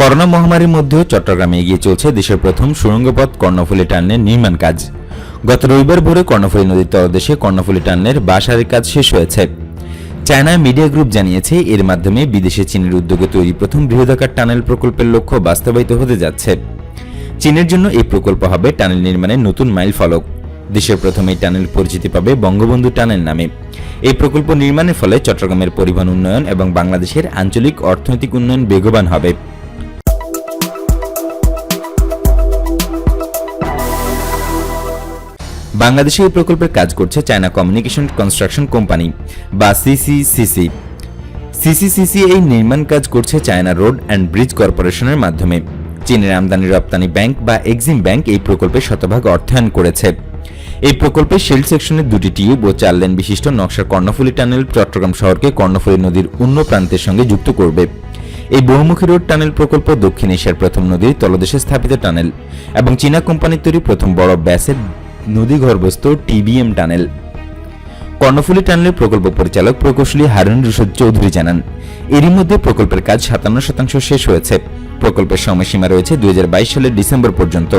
Corona মহামারীর মধ্যেও চট্টগ্রামে এগিয়ে চলছে দেশের প্রথম সুড়ঙ্গপথ কর্ণফুলী টার্নের নির্মাণ কাজ। গত রবিবার ভোরে কর্ণফুলী নদীর তলদেশে কর্ণফুলী টার্নের বাসারের কাজ শেষ হয়েছে। চায়না মিডিয়া গ্রুপ জানিয়েছে, এর মাধ্যমে বিদেশে চীনের উদ্যোগে তৈরি প্রথম বৃহদাকার টানেল প্রকল্পের লক্ষ্য বাস্তবায়িত হতে যাচ্ছে। চীনের জন্য এই প্রকল্প হবে টানেল নির্মাণের নতুন মাইল ফলক। দেশের প্রথম এই টানেল পরিচিতি পাবে বঙ্গবন্ধু টানেল নামে। এই প্রকল্প নির্মাণের ফলে চট্টগ্রামের পরিবহন উন্নয়ন এবং বাংলাদেশের আঞ্চলিক অর্থনৈতিক উন্নয়ন বেগবান হবে। বাংলাদেশে এই প্রকল্পের কাজ করছে চায়না কমিউনিকেশন কনস্ট্রাকশন কোম্পানি, বা সিসিসিসি সিসিসিসি এই নির্মাণ কাজ করছে চায়না রোড অ্যান্ড ব্রিজ কর্পোরেশনের মাধ্যমে। চীনের আমদানি রপ্তানি ব্যাংক বা এক্সিম ব্যাংক এই প্রকল্পে শতভাগ অর্থায়ন করেছে। এই প্রকল্পে শিল্ড সেকশনের দুটি টিউব ও চার লেন বিশিষ্ট নকশার কর্ণফুলী টানেল চট্টগ্রাম শহরকে কর্ণফুলী নদীর অন্য প্রান্তের সঙ্গে যুক্ত করবে। এই বহুমুখী রোড টানেল প্রকল্প দক্ষিণ এশিয়ার প্রথম নদীর তলদেশে স্থাপিত টানেল এবং চীনা কোম্পানির তৈরি প্রথম বড় ব্যাসের নদী গর্ভস্থ টিবিএম টানেল। কর্ণফুলী টানেলের প্রকল্প পরিচালক প্রকৌশলী হারুন রশিদ চৌধুরী জানান, এরই মধ্যে প্রকল্পের কাজ সাতান্ন শতাংশ শেষ হয়েছে। প্রকল্পের সময়সীমা রয়েছে দুই সালের ডিসেম্বর পর্যন্ত।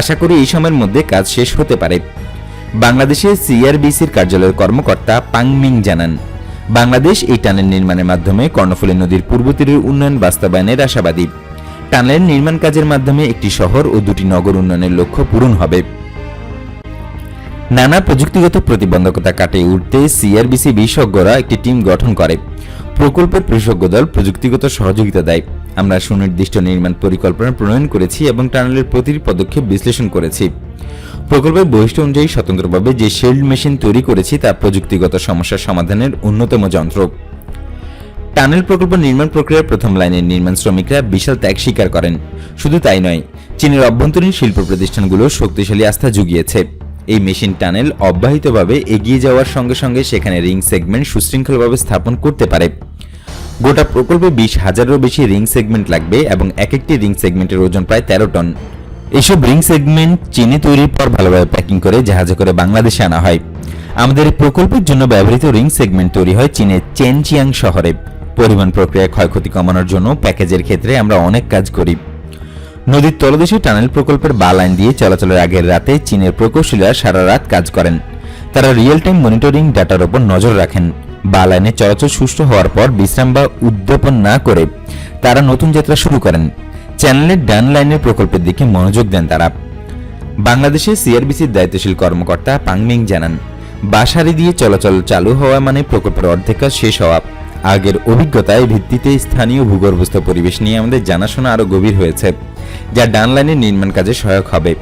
আশা করি এই সময়ের মধ্যে কাজ শেষ হতে পারে। বাংলাদেশে সিআরবিসির কার্যালয়ের কর্মকর্তা পাংমিং জানান, বাংলাদেশ এই টানেল নির্মাণের মাধ্যমে কর্ণফুলী নদীর পূর্ব তীরের উন্নয়ন বাস্তবায়নের আশাবাদী। টানেল নির্মাণ কাজের মাধ্যমে একটি শহর ও দুটি নগর উন্নয়নের লক্ষ্য পূরণ হবে। নানা প্রযুক্তিগত প্রতিবন্ধকতা কাটিয়ে উঠতে সিআরবিসি বিশেষজ্ঞরা একটি টিম গঠন করে। প্রকল্পের বিশেষজ্ঞ দল প্রযুক্তিগত সহযোগিতা দেয়। আমরা সুনির্দিষ্ট নির্মাণ পরিকল্পনা প্রণয়ন করেছি এবং টানেলের প্রতিটি পদক্ষেপ বিশ্লেষণ করেছি। প্রকল্পের বৈশিষ্ট্য অনুযায়ী স্বতন্ত্রভাবে যে শেল্ড মেশিন তৈরি করেছি তা প্রযুক্তিগত সমস্যার সমাধানের অন্যতম যন্ত্র। টানেল প্রকল্প নির্মাণ প্রক্রিয়ার প্রথম লাইনের নির্মাণ শ্রমিকরা বিশাল ত্যাগ স্বীকার করেন। শুধু তাই নয়, চীনের অভ্যন্তরীণ শিল্প প্রতিষ্ঠানগুলো শক্তিশালী আস্থা জুগিয়েছে। এই মেশিন টানেল অব্যাহতভাবে এগিয়ে যাওয়ার সঙ্গে সঙ্গে সেখানে রিং সেগমেন্ট সুশৃঙ্খলভাবে স্থাপন করতে পারে। গোটা প্রকল্পে বিশ হাজারেরও বেশি রিং সেগমেন্ট লাগবে এবং এক একটি রিং সেগমেন্টের ওজন প্রায় তেরো টন। এসব রিং সেগমেন্ট চীনে তৈরির পর ভালোভাবে প্যাকিং করে জাহাজে করে বাংলাদেশে আনা হয়। আমাদের প্রকল্পের জন্য ব্যবহৃত রিং সেগমেন্ট তৈরি হয় চীনের চেনচিয়াং শহরে। পরিমাণ প্রক্রিয়া ক্ষয়ক্ষতি কমানোর জন্য প্যাকেজের ক্ষেত্রে আমরা অনেক কাজ করি। নদীর তলদেশে টানেল প্রকল্পের বা লাইন দিয়ে চলাচলের আগের রাতে চীনের প্রকৌশলীরা সারা রাত কাজ করেন। তারা রিয়েল টাইম মনিটরিং ডাটার ওপর নজর রাখেন। বা লাইনে চলাচল সুষ্ঠু হওয়ার পর বিশ্রাম বা উদ্যাপন না করে তারা নতুন যাত্রা শুরু করেন। চ্যানেলের ডান লাইনের প্রকল্পের দিকে মনোযোগ দেন তারা। বাংলাদেশে সিআরবিসির দায়িত্বশীল কর্মকর্তা পাংমিং জানান, বাসারি দিয়ে চলাচল চালু হওয়া মানে প্রকল্পের অর্ধেক শেষ হওয়া। আগের অভিজ্ঞতায় ভিত্তিতে স্থানীয় ভূগর্ভস্থ পরিবেশ নিয়ে আমাদের জানাশোনা আরও গভীর হয়েছে। যা ডান লাইনের নির্মাণ কাজে সহায়ক হবে।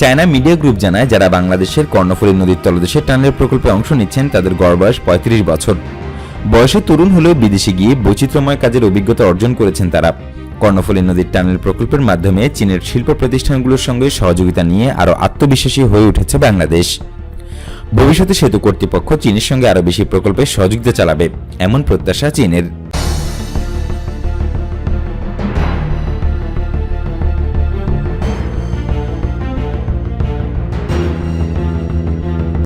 চায়না মিডিয়া গ্রুপ জানায়, যারা বাংলাদেশের কর্ণফুলী নদীর তলদেশে টানেল প্রকল্পে অংশ নিচ্ছেন, তাদের গড় বয়স পঁয়ত্রিশ বছর। বয়সে তরুণ হলেও বিদেশে গিয়ে বৈচিত্র্যময় কাজের অভিজ্ঞতা অর্জন করেছেন তারা। কর্ণফুলী নদীর টানেল প্রকল্পের মাধ্যমে চীনের শিল্প প্রতিষ্ঠানগুলোর সঙ্গে সহযোগিতা নিয়ে আরও আত্মবিশ্বাসী হয়ে উঠেছে বাংলাদেশ। ভবিষ্যতে সেতু কর্তৃপক্ষ চীনের সঙ্গে আরও বেশি প্রকল্পে সহযোগিতা চালাবে, এমন প্রত্যাশা চীনের।